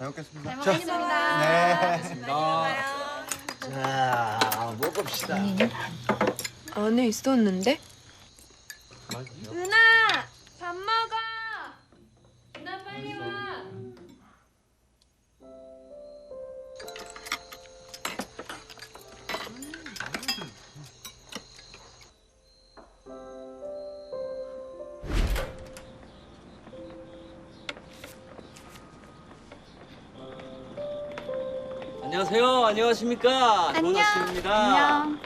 잘 먹겠습니다. 잘 먹겠습니다. 네. 자, 먹읍시다. 안에 있었는데? 안녕하세요. 안녕하십니까? 안녕. 도나씨입니다. 안녕.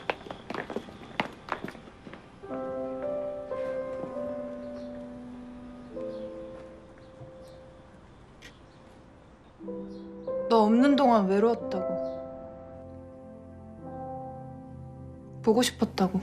너 없는 동안 외로웠다고. 보고 싶었다고.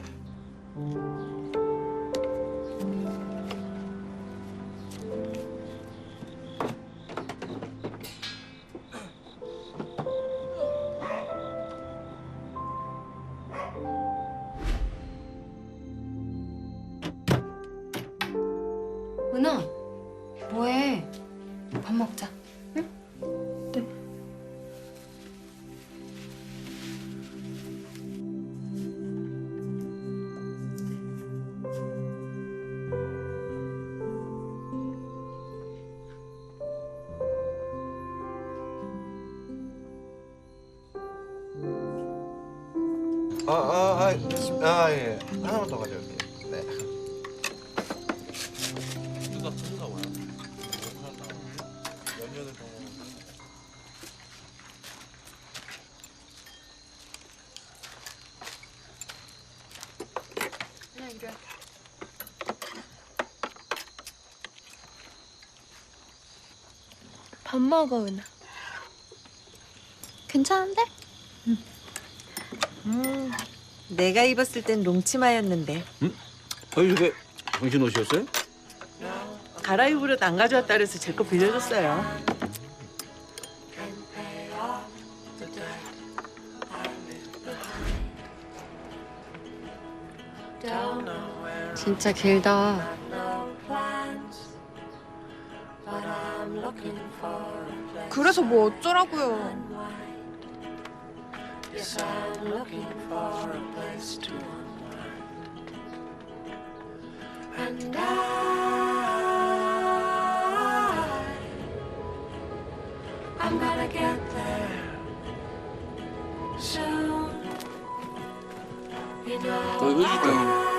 아, 아, 아, 아, 예. 하나만 더 가져올게요. 네. 연년을 더밥 먹어, 은하. 괜찮은데? 음, 내가 입었을 땐 롱치마였는데 어, 이게 당신 옷이었어요? 갈아입으려도 안 가져왔다 그래서 제 거 빌려줬어요. 진짜 길다. 그래서 뭐 어쩌라고요. Yes, I'm looking for a place to unwind. And I, I'm gonna get there soon. You know.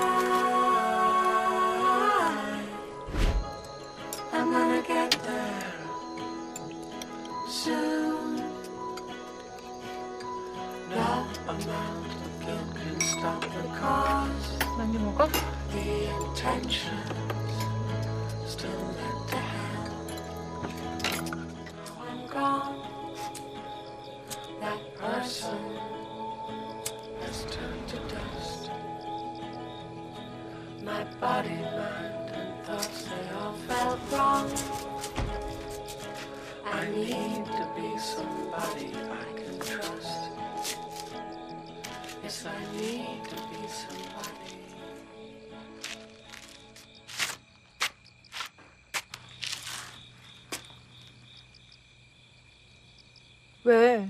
왜?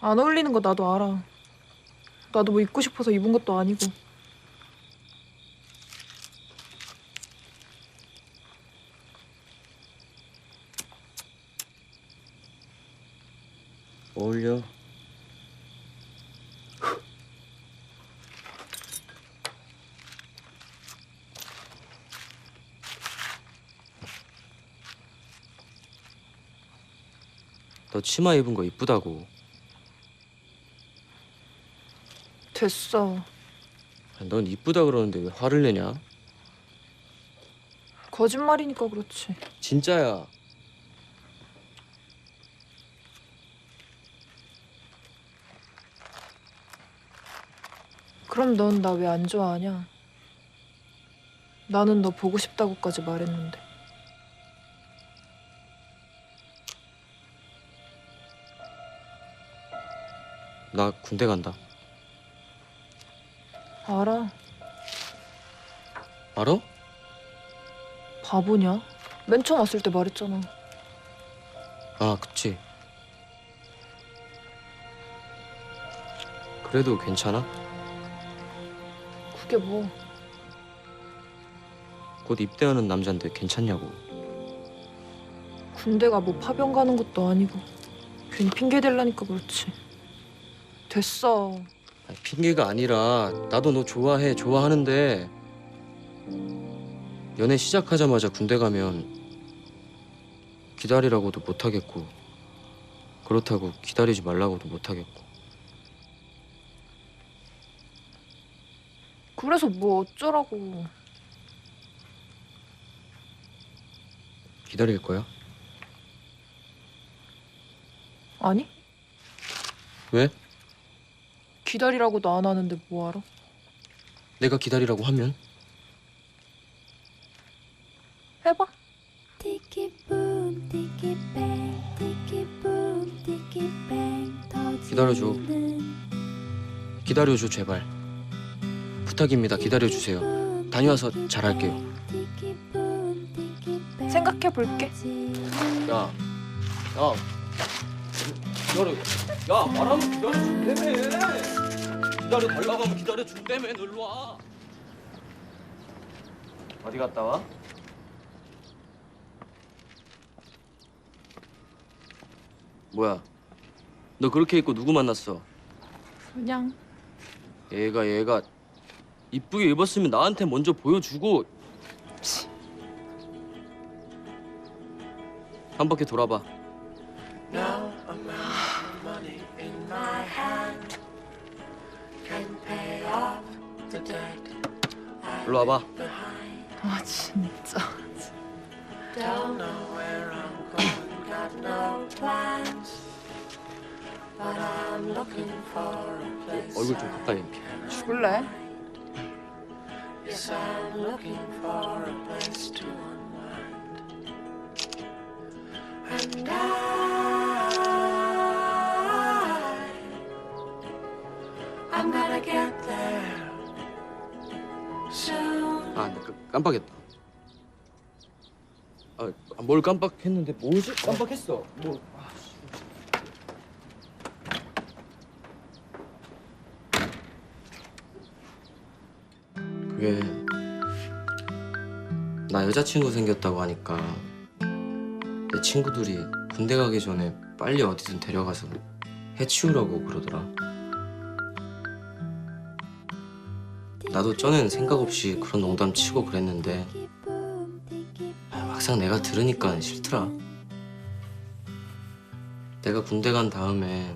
안 어울리는 거 나도 알아. 나도 뭐 입고 싶어서 입은 것도 아니고. 어울려. 너 치마 입은 거 이쁘다고. 됐어. 넌 이쁘다 그러는데 왜 화를 내냐? 거짓말이니까 그렇지. 진짜야. 그럼 넌 나 왜 안 좋아하냐? 나는 너 보고 싶다고까지 말했는데. 나 군대 간다. 알아. 알아? 바보냐? 맨 처음 왔을 때 말했잖아. 아, 그치. 그래도 괜찮아? 그게 뭐? 곧 입대하는 남잔데 괜찮냐고. 군대가 뭐 파병 가는 것도 아니고 괜히 핑계 대려니까 그렇지. 됐어. 아니, 핑계가 아니라 나도 너 좋아해, 좋아하는데 연애 시작하자마자 군대 가면 기다리라고도 못하겠고 그렇다고 기다리지 말라고도 못하겠고 그래서 뭐 어쩌라고. 기다릴 거야? 아니? 왜? 기다리라고도 안 하는데 뭐 하러? 내가 기다리라고 하면? 해봐. 기다려줘. 기다려줘 제발 부탁입니다 기다려주세요 다녀와서 잘할게요 생각해 볼게. 야, 야, 기다려. 야, 말하면 기다려 준다며. 기다려 달라고 하면 기다려 준다며. 너 일로 와. 어디 갔다 와? 뭐야? 너 그렇게 입고 누구 만났어? 그냥 얘가 얘가 이쁘게 입었으면 나한테 먼저 보여주고. 한 바퀴 돌아봐. 일로 와봐. 아 진짜. Don't know where I'm going, got no plans. But I'm looking for a place. 얼굴 좀 가까이. 죽을래? I'm looking for 깜- 깜빡했다. 아, 뭘 깜빡했는데 뭐지? 깜빡했어. 뭐? 아, 씨. 그게 나 여자친구 생겼다고 하니까 내 친구들이 군대 가기 전에 빨리 어디든 데려가서 해치우라고 그러더라. 나도 전엔 생각 없이 그런 농담 치고 그랬는데 아, 막상 내가 들으니까 싫더라. 내가 군대 간 다음에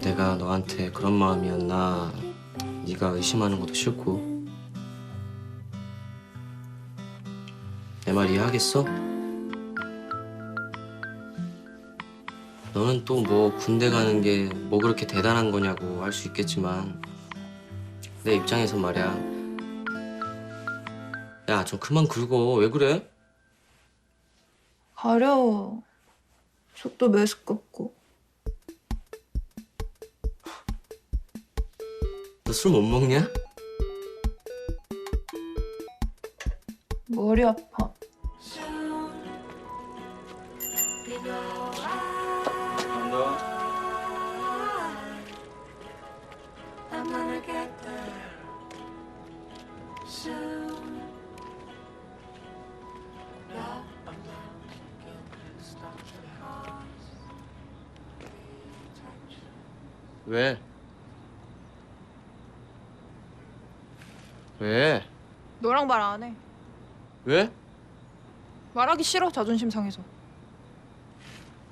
내가 너한테 그런 마음이었나 네가 의심하는 것도 싫고 내 말 이해하겠어? 너는 또 뭐 군대 가는 게 뭐 그렇게 대단한 거냐고 할 수 있겠지만 내 입장에서 말이야. 야, 좀 그만 긁어. 왜 그래? 가려. 속도 메스껍고. 너 술 못 먹냐? 머리 아파. 왜? 왜? 너랑 말 안 해. 왜? 말하기 싫어 자존심 상해서.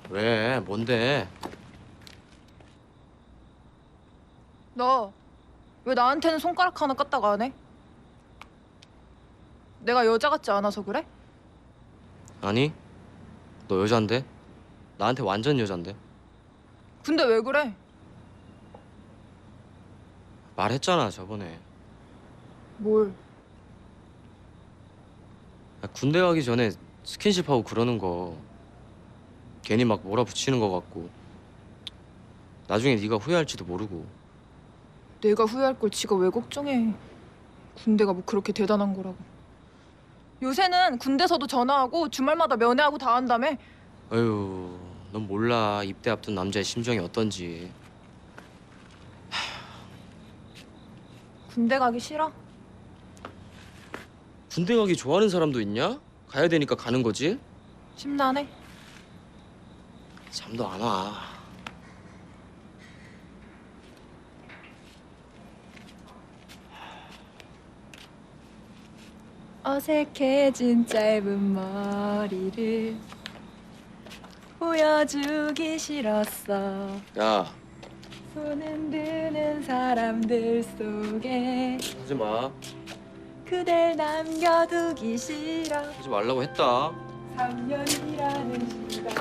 왜? 뭔데? 너 왜 나한테는 손가락 하나 까딱 안 해? 내가 여자 같지 않아서 그래? 아니, 너 여잔데? 나한테 완전 여잔데? 근데 왜 그래? 말했잖아, 저번에. 뭘? 야, 군대 가기 전에 스킨십하고 그러는 거 괜히 막 몰아붙이는 거 같고 나중에 네가 후회할지도 모르고 내가 후회할 걸 지가 왜 걱정해? 군대가 뭐 그렇게 대단한 거라고. 요새는 군대서도 전화하고 주말마다 면회하고 다 한다며. 어휴, 넌 몰라 입대 앞둔 남자의 심정이 어떤지. 군대 가기 싫어? 군대 가기 좋아하는 사람도 있냐? 가야 되니까 가는 거지. 심란해? 잠도 안 와. 어색해진 짧은 머리를 보여주기 싫었어 야, 손 흔드는 사람들 속에 하지 마. 그댈 남겨두기 싫어 하지 말라고 했다. 3년이라는 시간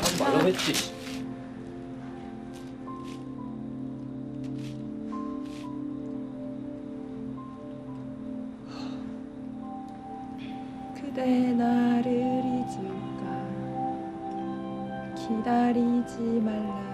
하지 말라고 했지. 기다리지 말라